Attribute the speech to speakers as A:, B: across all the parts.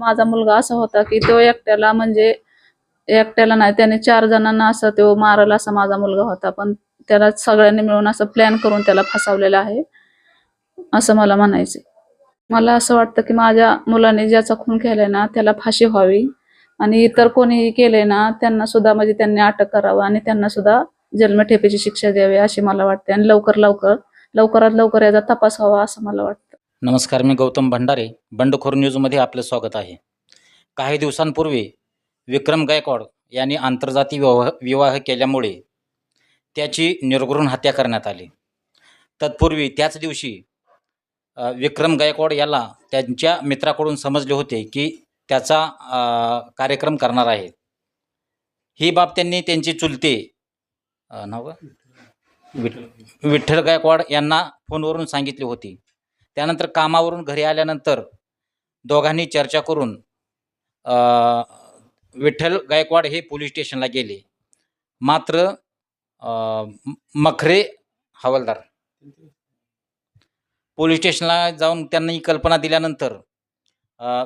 A: माझा मुलगा असा होता की तो एकट्याला म्हणजे एकट्याला नाही त्याने चार जणांना असं तो मारल असा माझा मुलगा होता. पण त्याला सगळ्यांनी मिळून असं प्लॅन करून त्याला फसवलेला आहे असं मला म्हणायचं मला असं वाटतं की माझ्या मुलाने ज्याचा खून केलाय ना त्याला फाशी व्हावी. आणि इतर कोणीही केले ना त्यांना सुद्धा म्हणजे त्यांनी अटक करावं आणि त्यांना सुद्धा जन्मठेपेची शिक्षा द्यावी अशी मला वाटते. आणि लवकर लवकर लवकरात लवकर याचा तपास व्हावा असं मला वाटतं.
B: नमस्कार मी गौतम भंडारे बंडखोर न्यूजमध्ये आपलं स्वागत आहे. काही दिवसांपूर्वी विक्रम गायकवाड यांनी आंतरजाती विवाह विवाह केल्यामुळे त्याची निर्घृण हत्या करण्यात आली. तत्पूर्वी त्याच दिवशी विक्रम गायकवाड याला त्यांच्या मित्राकडून समजले होते की त्याचा कार्यक्रम करणार आहे. ही बाब त्यांनी त्यांची चुलते अ, नाव विठ- विठ्ठल गायकवाड यांना फोनवरून सांगितली होती. त्यानंतर कामावरून घरी आल्यानंतर दोघांनी चर्चा करून विठ्ठल गायकवाड हे पोलीस स्टेशनला गेले. मात्र मखरे हवालदार. पोलीस स्टेशनला जाऊन त्यांनी कल्पना दिल्यानंतर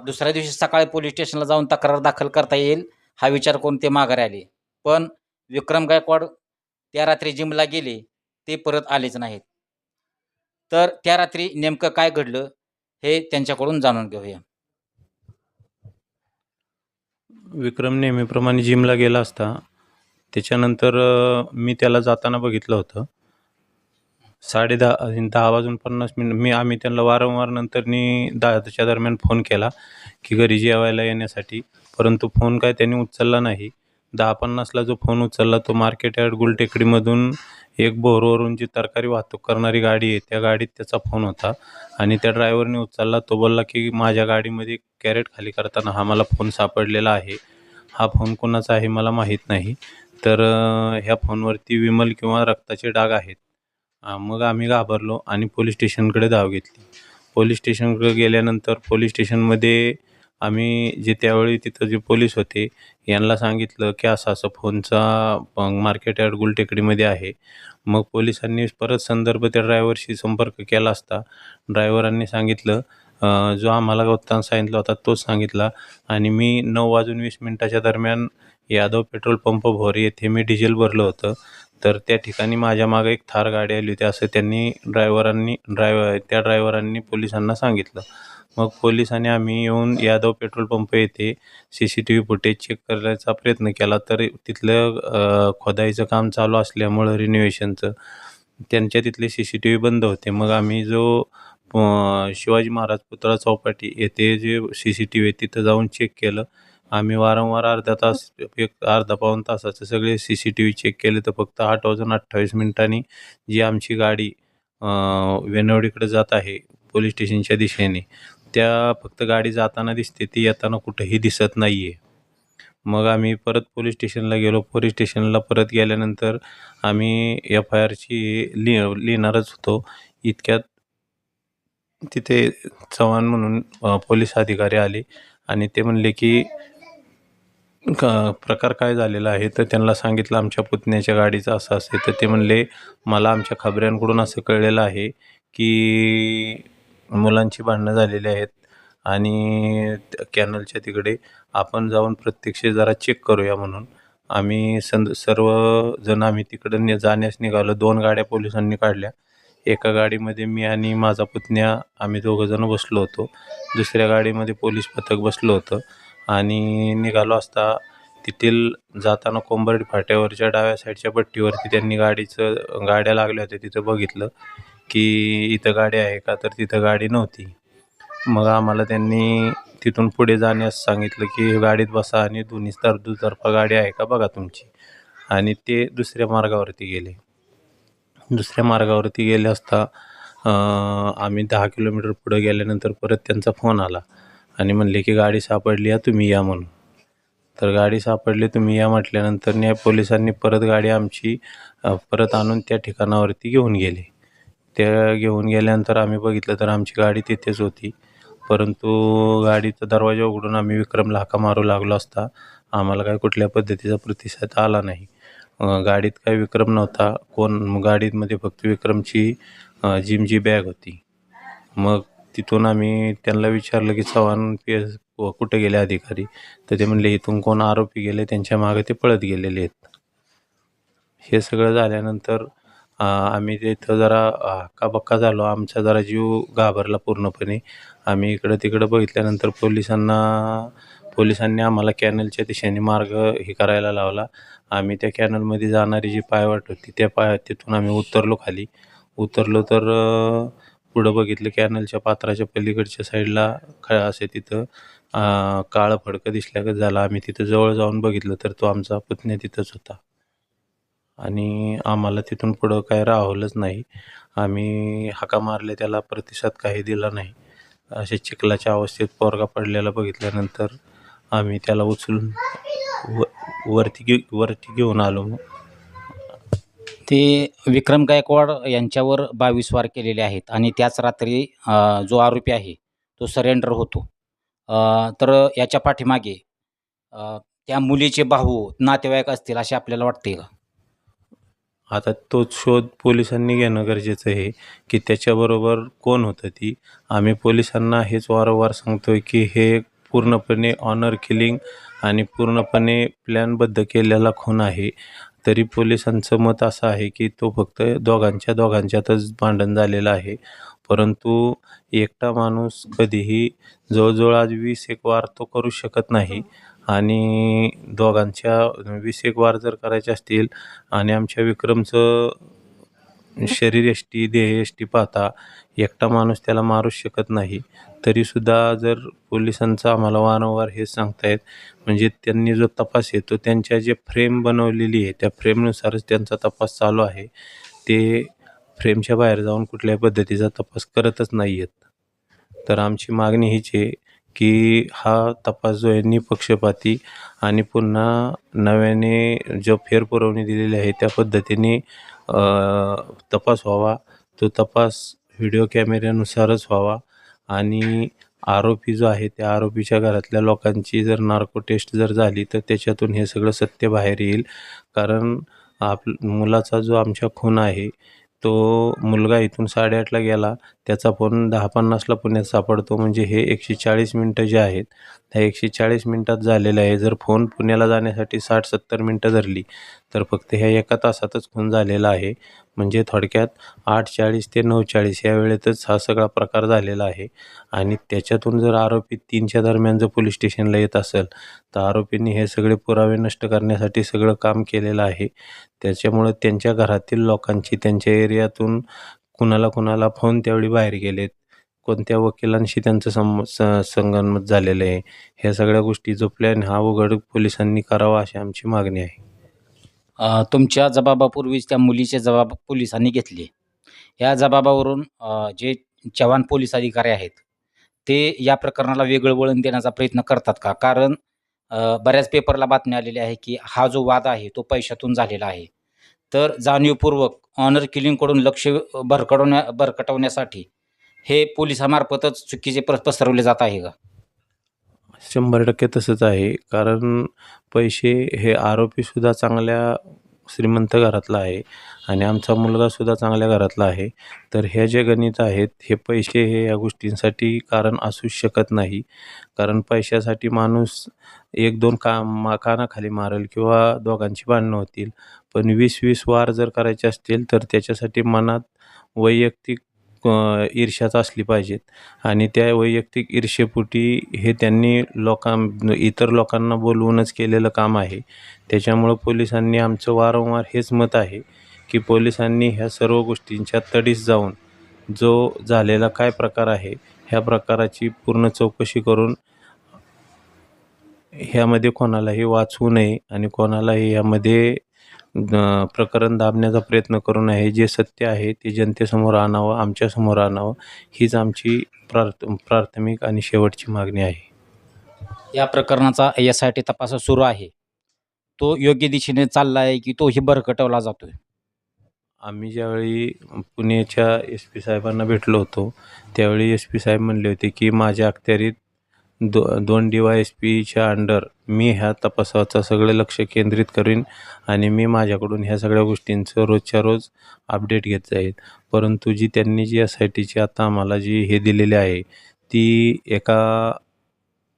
B: दुसऱ्या दिवशी सकाळी पोलीस स्टेशनला जाऊन तक्रार दाखल करता येईल हा विचार करून ते माघारी आले. पण विक्रम गायकवाड त्या रात्री जिमला गेले ते परत आलेच नाहीत. तर त्या रात्री नेमकं काय घडलं हे त्यांच्याकडून जाणून घेऊया.
C: विक्रम नेहमीप्रमाणे जिमला गेला असता त्याच्यानंतर मी त्याला जाताना बघितलं होतं. साडे दहा दहा वाजून पन्नास मिनिट मी आम्ही त्यांना वारंवार नंतरनी दहाच्या दरम्यान फोन केला की घरी जेवायला येण्यासाठी. परंतु फोन काय त्यांनी उचलला नाही. दहा पन्नासला जो फोन उचलला तो मार्केट यार्ड गुलटेकडीमधून एक बोरवरून जी तरकारी वाहतूक करणारी गाडी आहे त्या गाडीत त्याचा फोन होता. आणि त्या ड्रायव्हरने उचलला तो बोलला की माझ्या गाडीमध्ये कॅरेट खाली करताना हा मला फोन सापडलेला आहे. हा फोन कोणाचा आहे मला माहीत नाही. तर ह्या फोनवरती विमल किंवा रक्ताचे डाग आहेत. मग आम्ही घाबरलो आणि पोलीस स्टेशनकडे धाव घेतली. पोलीस स्टेशनकडे गेल्यानंतर पोलीस स्टेशनमध्ये आम्ही जे त्यावेळी तिथं जे पोलीस होते यांना सांगितलं की असं असं फोनचा मार्केट यार्ड गुलटेकडीमध्ये आहे. मग पोलिसांनी परत संदर्भ त्या ड्रायव्हरशी संपर्क केला असता. ड्रायव्हरांनी सांगितलं जो आम्हाला गौतम सांगितला होता तोच सांगितला. आणि मी नऊ वाजून वीस मिनटाच्या दरम्यान यादव पेट्रोल पंप भोर येथे मी डिझेल भरलं होतं. तर त्या ठिकाणी माझ्या मागे एक थार गाडी आली होती असं त्यांनी ड्रायव्हरांनी ड्रायव्हर त्या ड्रायव्हरांनी पोलिसांना सांगितलं. मग पोलिसांनी आम्ही येऊन यादव पेट्रोल पंप येथे C C T V footage check करायचा प्रयत्न केला. तर तिथलं खोदाईचं काम चालू असल्यामुळं रिनोव्हेशनचं त्यांच्या तिथले सी सी टी व्ही बंद होते. मग आम्ही जो शिवाजी महाराज पुतळा चौपाटी येथे जे सी सी टी व्ही तिथं जाऊन चेक केलं. आम्ही वारंवार अर्धा तास एक अर्धा पाऊण तासाचे सगळे C C T V check केले. तर फक्त आठ वाजून अठ्ठावीस मिनिटांनी जी आमची गाडी वेनवडीकडे जात आहे पोलीस स्टेशनच्या दिशेने त्या फक्त गाडी जाताना दिसते ती येताना कुठंही दिसत नाही आहे मग आम्ही परत पोलीस स्टेशनला गेलो. पोलीस स्टेशनला परत गेल्यानंतर आम्ही एफ आय आरची लि लिहिणारच होतो. इतक्यात तिथे चव्हाण म्हणून पोलीस अधिकारी आले आणि ते म्हणले की का प्रकार काय झालेला आहे? तर त्यांना सांगितलं आमच्या पुतण्याच्या गाडीचं असं असे तर ते म्हणले मला आमच्या खबऱ्यांकडून असं कळलेलं आहे की मुलांची भांडणं झालेली आहेत आणि कॅनलच्या तिकडे आपण जाऊन प्रत्यक्ष जरा चेक करूया म्हणून. आम्ही सं सर्वजण आम्ही तिकडं नि जाण्यास निघालो. दोन गाड्या पोलिसांनी काढल्या. एका गाडीमध्ये मी आणि माझा पुतण्या आम्ही दोघंजणं बसलो होतो. दुसऱ्या गाडीमध्ये पोलीस पथक बसलो होतं. आणि निघालो असता तेथील जाताना कोंबर्डी फाट्यावरच्या डाव्या साईडच्या पट्टीवरती त्यांनी गाडीचं गाड्या लागल्या होत्या तिथं बघितलं. की इथं गाडी आहे का? तर तिथं गाडी नव्हती. मग आम्हाला त्यांनी तिथून पुढे जाण्यास सांगितलं की गाडीत बसा आणि दोन्ही तर दुतर्फा गाडी आहे का बघा तुमची. आणि ते दुसऱ्या मार्गावरती गेले. दुसऱ्या मार्गावरती गेले असता आम्ही दहा किलोमीटर पुढे गेल्यानंतर परत त्यांचा फोन आला आणि म्हणले की गाडी सापडली या तुम्ही या म्हणून. तर गाडी सापडली तुम्ही या म्हटल्यानंतर न्याय पोलिसांनी परत गाडी आमची परत आणून त्या ठिकाणावरती घेऊन गेली. त्या घेऊन गेल्यानंतर आम्ही बघितलं तर आमची गाडी तिथेच होती. परंतु गाडीचा दरवाजा उघडून आम्ही विक्रमला हाका मारू लागलो असता. आम्हाला काही कुठल्या पद्धतीचा प्रतिसाद आला नाही. गाडीत काही विक्रम नव्हता. कोण? गाडीमध्ये फक्त विक्रमची जिमची बॅग होती. मग तिथून आम्ही त्यांना विचारलं की चव्हाण पी एस व कुठे गेले अधिकारी? तर ते म्हणले इथून कोण आरोपी गेले त्यांच्या मागे ते पळत गेलेले आहेत. हे सगळं झाल्यानंतर आम्ही तिथं जरा हक्काबक्का झालो. आमचा जरा जीव घाबरला पूर्णपणे. आम्ही इकडं तिकडं बघितल्यानंतर पोलिसांना पोलिसांनी आम्हाला कॅनलच्या दिशेने मार्ग हे करायला लावला. आम्ही त्या कॅनलमध्ये जाणारी जी पायवाट होती त्या पाय तिथून आम्ही उतरलो खाली. उतरलो तर पुढं बघितलं कॅनलच्या पात्राच्या पलीकडच्या साईडला ख असे तिथं काळं फडकं दिसल्यागत झालं. आम्ही तिथं जवळ जाऊन बघितलं तर तो आमचा पुतण्या तिथंच होता. आणि आम्हाला तिथून पुढं काय राहवलंच नाही. आम्ही हाका मारले त्याला प्रतिसाद काही दिला नाही. असे चिखलाच्या अवस्थेत पोरगा पडलेला बघितल्यानंतर आम्ही त्याला उचलून व वरती घे वरती घेऊन आलो.
B: ते विक्रम गायकवाड यांच्यावर बावीस वार केलेले आहेत आणि त्याच रात्री जो आरोपी आहे तो सरेंडर होतो. तर याच्या पाठीमागे त्या मुलीचे भाऊ नातेवाईक असतील असे आपल्याला वाटते का
C: आता तोच शोध पोलिसांनी घेणं गरजेचं आहे की त्याच्याबरोबर कोण होतं ती. आम्ही पोलिसांना हेच वारंवार सांगतोय की हे पूर्णपणे ऑनर किलिंग आणि पूर्णपणे प्लॅनबद्ध केलेला खून आहे. तरी पोलिसांचं मत असं आहे की तो फक्त दोघांच्या दोघांच्यातच भांडण झालेलं आहे. परंतु एकटा माणूस कधीही जवळजवळ आज वीस एक वार तो करू शकत नाही. आणि दोघांच्या वीस एक वार जर करायचे असतील आणि आमच्या विक्रमचं शरीर यष्टी देह यष्टी पाहता एकटा माणूस त्याला मारूच शकत नाही तरीसुद्धा जर पोलिसांचं आम्हाला वारंवार हे सांगतायत म्हणजे त्यांनी जो तपास आहे तो त्यांच्या जे फ्रेम बनवलेली आहे त्या फ्रेमनुसारच त्यांचा तपास चालू आहे. ते फ्रेमच्या बाहेर जाऊन कुठल्याही पद्धतीचा तपास करतच नाही आहेत तर आमची मागणी हीच आहे की हा तपास जो आहे निपक्षपाती आणि पुन्हा नव्याने जो फेरपुरवणी दिलेली आहे त्या पद्धतीने तपास व्हावा. तो तपास व्हिडिओ कॅमेऱ्यानुसारच व्हावा आणि आरोपी जो आहे त्या आरोपीच्या घरातल्या लोकांची जर नार्को टेस्ट जर झाली तर त्याच्यातून हे सगळं सत्य बाहेर येईल. कारण आप मुलाचा जो आमच्या खून आहे तो मुलगा इथून साडेआठला गेला. त्याचा फोन दहा पन्नासला पुण्यात सापडतो. म्हणजे हे एकशे चाळीस मिनटं जे आहेत त्या एकशे चाळीस मिनटात झालेलं आहे. जर फोन पुण्याला जाण्यासाठी साठ सत्तर मिनटं धरली तर फक्त ह्या एका तासातच खून झालेला आहे. म्हणजे थोडक्यात आठ चाळीस ते नऊ चाळीस या वेळेतच हा सगळा प्रकार झालेला आहे. आणि त्याच्यातून जर आरोपी तीनच्या दरम्यान जर पोलीस स्टेशनला येत असेल तर आरोपींनी हे सगळे पुरावे नष्ट करण्यासाठी सगळं काम केलेलं आहे. त्याच्यामुळं त्यांच्या घरातील लोकांची त्यांच्या एरियातून कुणाला कुणाला फोन त्यावेळी बाहेर गेलेत. कोणत्या वकिलांशी त्यांचं सम स संगनमत झालेलं आहे. ह्या सगळ्या गोष्टी जो प्लॅन हा उघड पोलिसांनी करावा अशी आमची मागणी आहे.
B: तुमच्या जबाबापूर्वीच त्या मुलीचे जबाब पोलिसांनी घेतले. या जबाबावरून जे जवान पोलीस अधिकारी आहेत ते या प्रकरणाला वेगळं वळण देण्याचा प्रयत्न करतात का? कारण बऱ्याच पेपरला बातमी आलेली आहे की हा जो वाद आहे तो पैशातून झालेला आहे. तर जाणीवपूर्वक ऑनर किलिंगकडून लक्ष भरकडवण्या भरकटवण्यासाठी हे पोलिसामार्फतच चुकीचे पसरवले जात आहे का?
C: शंभर टक्के तसंच आहे. कारण पैसे हे आरोपीसुद्धा चांगल्या श्रीमंत घरातला आहे आणि आमचा मुलगासुद्धा चांगल्या घरातला आहे. तर हे जे गणित आहेत हे पैसे हे या गोष्टींसाठी कारण असूच शकत नाही. कारण पैशासाठी माणूस एक दोन का मा कानाखाली मारेल किंवा दोघांची भांडणं होतील. पण वीस वीस वार जर करायचे असतील तर त्याच्यासाठी मनात वैयक्तिक ईर्ष्याच असली पाहिजेत. आणि त्या वैयक्तिक ईर्ष्येपोटी हे त्यांनी लोकां इतर लोकांना बोलवूनच केलेलं काम आहे. त्याच्यामुळं पोलिसांनी आमचं वारंवार हेच मत आहे की पोलिसांनी ह्या सर्व गोष्टींच्या तडीस जाऊन जो झालेला काय प्रकार आहे ह्या प्रकाराची पूर्ण चौकशी करून ह्यामध्ये कोणालाही वाचवू नये आणि कोणालाही ह्यामध्ये प्रकरण दाबण्याचा प्रयत्न करू नये जे सत्य आहे ते जनतेसमोर आणावं आमच्यासमोर आणावं हीच आमची प्रार्थ प्राथमिक आणि शेवटची मागणी आहे.
B: या प्रकरणाचा एस आय टी तपास सुरू आहे. तो योग्य दिशेने चालला आहे की तोही भरकटवला जातोय?
C: आम्ही ज्यावेळी पुण्याच्या एस पी साहेबांना भेटलो होतो त्यावेळी एस पी साहेब म्हणले होते की माझ्या अखत्यारीत दो दोन डी वाय एस पीच्या अंडर मी ह्या तपासाचं सगळं लक्ष केंद्रित करीन आणि मी माझ्याकडून ह्या सगळ्या गोष्टींचं रोजच्या रोज अपडेट घेत जाईल. परंतु जी त्यांनी जी एस आय टीची आता आम्हाला जी हे दिलेली आहे ती एका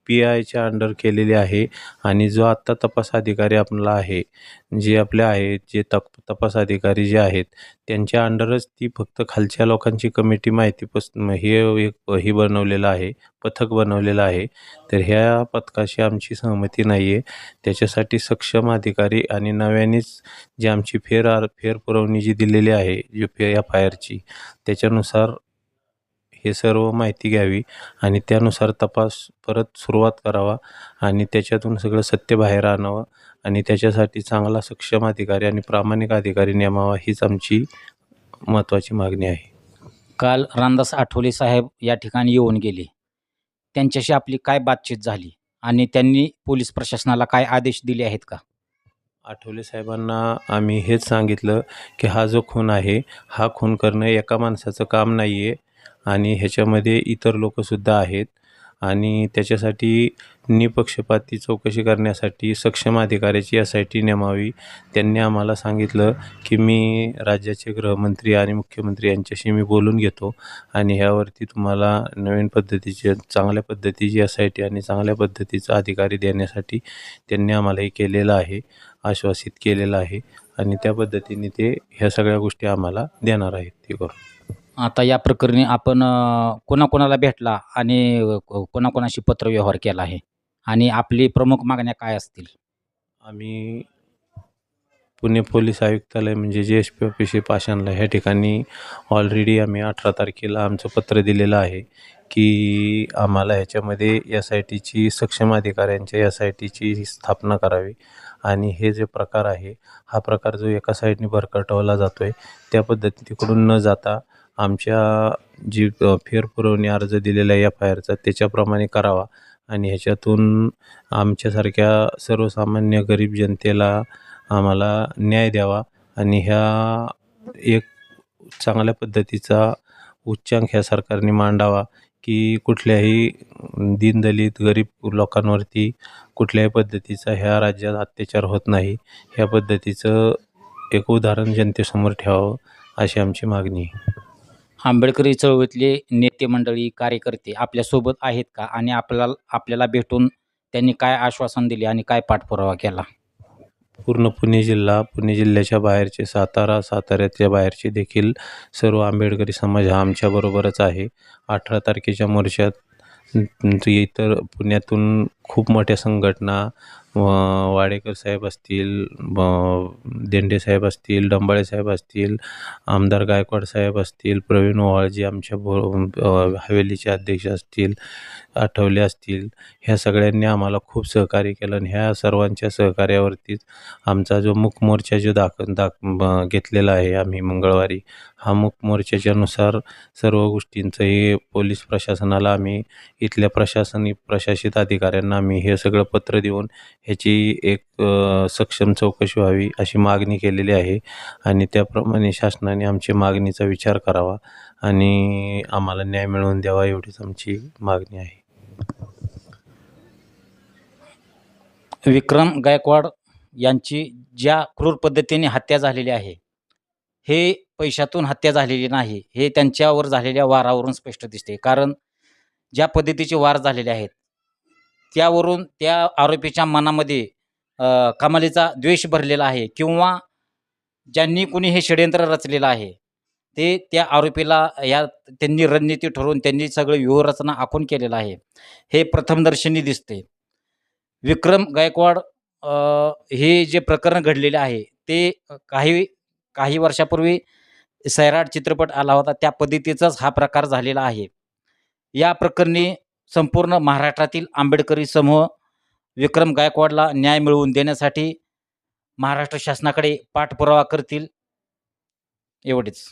C: पी आयच्या अंडर केलेली आहे आणि जो आत्ता तपास अधिकारी आपला आहे जे आपले आहेत जे तप तपास अधिकारी जे आहेत त्यांच्या अंडरच ती फक्त खालच्या लोकांची कमिटी माहिती पस हे एक ही बनवलेलं आहे पथक बनवलेलं आहे. तर ह्या पथकाशी आमची सहमती नाही आहे त्याच्यासाठी सक्षम अधिकारी आणि नव्यानेच जी आमची फेर आर फेर पुरवणी जी दिलेली आहे U P I F I आरची त्याच्यानुसार हे सर्व माहिती घ्यावी आणि त्यानुसार तपास परत सुरुवात करावा आणि त्याच्यातून सगळं सत्य बाहेर आणावं आणि त्याच्यासाठी चांगला सक्षम अधिकारी आणि प्रामाणिक अधिकारी नेमावा हीच आमची महत्त्वाची मागणी आहे.
B: काल रामदास आठवले साहेब या ठिकाणी येऊन गेले. त्यांच्याशी आपली काय बातचीत झाली आणि त्यांनी पोलीस प्रशासनाला काय आदेश दिले आहेत का?
C: आठवले साहेबांना आम्ही हेच सांगितलं की हा जो खून आहे हा खून करणं एका माणसाचं काम नाही आहे आणि ह्याच्यामध्ये इतर लोकंसुद्धा आहेत. आणि त्याच्यासाठी निपक्षपाती चौकशी करण्यासाठी सक्षम अधिकाऱ्याची एस आय टी नेमावी. त्यांनी आम्हाला सांगितलं की मी राज्याचे गृहमंत्री आणि मुख्यमंत्री यांच्याशी मी बोलून घेतो. आणि ह्यावरती तुम्हाला नवीन पद्धतीचे चांगल्या पद्धतीची एस आय टी आणि चांगल्या पद्धतीचा अधिकारी देण्यासाठी त्यांनी आम्हाला हे केलेलं आहे आश्वासित केलेलं आहे. आणि त्या पद्धतीने ते ह्या सगळ्या गोष्टी आम्हाला देणार आहेत ते करून
B: आता या प्रकरणी आपण कोणाकोणाला भेटला आणि कोणाकोणाशी पत्रव्यवहार केला आहे? आणि आपली प्रमुख मागण्या काय असतील?
C: आम्ही पुणे पोलीस आयुक्तालय म्हणजे जे एस पी ऑफिस आहे पाषाणला ह्या ठिकाणी ऑलरेडी आम्ही अठरा तारखेला आमचं पत्र दिलेलं आहे की आम्हाला ह्याच्यामध्ये एस आय टीची सक्षम अधिकाऱ्यांच्या एस आय टीची स्थापना करावी. आणि हे जे प्रकार आहे हा प्रकार जो एका साईडने भरकटवला जातो आहे त्या पद्धतीकडून न जाता आमच्या जी फेरपुरवणी अर्ज दिलेला आहे एफ आय आरचा त्याच्याप्रमाणे करावा. आणि ह्याच्यातून आमच्यासारख्या सर्वसामान्य गरीब जनतेला आम्हाला न्याय द्यावा. आणि ह्या एक चांगल्या पद्धतीचा उच्चांक ह्या सरकारने मांडावा की कुठल्याही दीनदलित गरीब लोकांवरती कुठल्याही पद्धतीचा ह्या राज्यात अत्याचार होत नाही. ह्या पद्धतीचं एक उदाहरण जनतेसमोर ठेवावं अशी आमची मागणी आहे.
B: आंबेडकरी चळवळीतले नेते मंडळी कार्यकर्ते आपल्यासोबत आहेत का? आणि आपल्याला आपल्याला भेटून त्यांनी काय आश्वासन दिले आणि काय पाठपुरावा केला?
C: पूर्ण पुणे जिल्हा पुणे जिल्ह्याच्या बाहेरचे सातारा साताऱ्याच्या बाहेरचे देखील सर्व आंबेडकरी समाज हा आमच्याबरोबरच आहे. अठरा तारखेच्या मोर्चात इतर पुण्यातून खूप मोठ्या संघटना व- वाडेकर साहेब असतील देंडे साहेब असतील डंबाळे साहेब असतील आमदार गायकवाड साहेब असतील प्रवीण ओवाळजी आमच्या बो हवेलीचे अध्यक्ष असतील आठवले असतील ह्या सगळ्यांनी आम्हाला खूप सहकार्य केलं आणि ह्या सर्वांच्या सहकार्यावरतीच आमचा जो मूक मोर्चा जो दाख दाख ब- घेतलेला आहे आम्ही मंगळवारी हा मूक मोर्चाच्यानुसार सर्व गोष्टींचं हे पोलीस प्रशासनाला आम्ही इथल्या प्रशासनिक प्रशासित अधिकाऱ्यांना आम्ही हे सगळं पत्र देऊन ह्याची एक सक्षम चौकशी व्हावी अशी मागणी केलेली आहे. आणि त्याप्रमाणे शासनाने आमची मागणीचा विचार करावा आणि आम्हाला न्याय मिळवून द्यावा एवढीच आमची मागणी आहे.
B: विक्रम गायकवाड यांची ज्या क्रूर पद्धतीने हत्या झालेली आहे हे पैशातून हत्या झालेली नाही हे त्यांच्यावर झालेल्या वारावरून स्पष्ट दिसते. कारण ज्या पद्धतीचे वार झालेले आहेत त्यावरून त्या आरोपीच्या मनामध्ये कमालीचा द्वेष भरलेला आहे किंवा ज्यांनी कुणी हे षडयंत्र रचलेलं आहे ते त्या आरोपीला या त्यांनी रणनीती ठरवून त्यांनी सगळं व्यूहरचना आखून केलेलं आहे. हे प्रथमदर्शनी दिसते. विक्रम गायकवाड हे जे प्रकरण घडलेले आहे ते काही काही वर्षापूर्वी सैराट चित्रपट आला होता त्या पद्धतीचाच हा प्रकार झालेला आहे. या प्रकरणी संपूर्ण महाराष्ट्रातील आंबेडकरी समूह विक्रम गायकवाडला न्याय मिळवून देण्यासाठी महाराष्ट्र शासनाकडे पाठपुरावा करतील. एवढेच.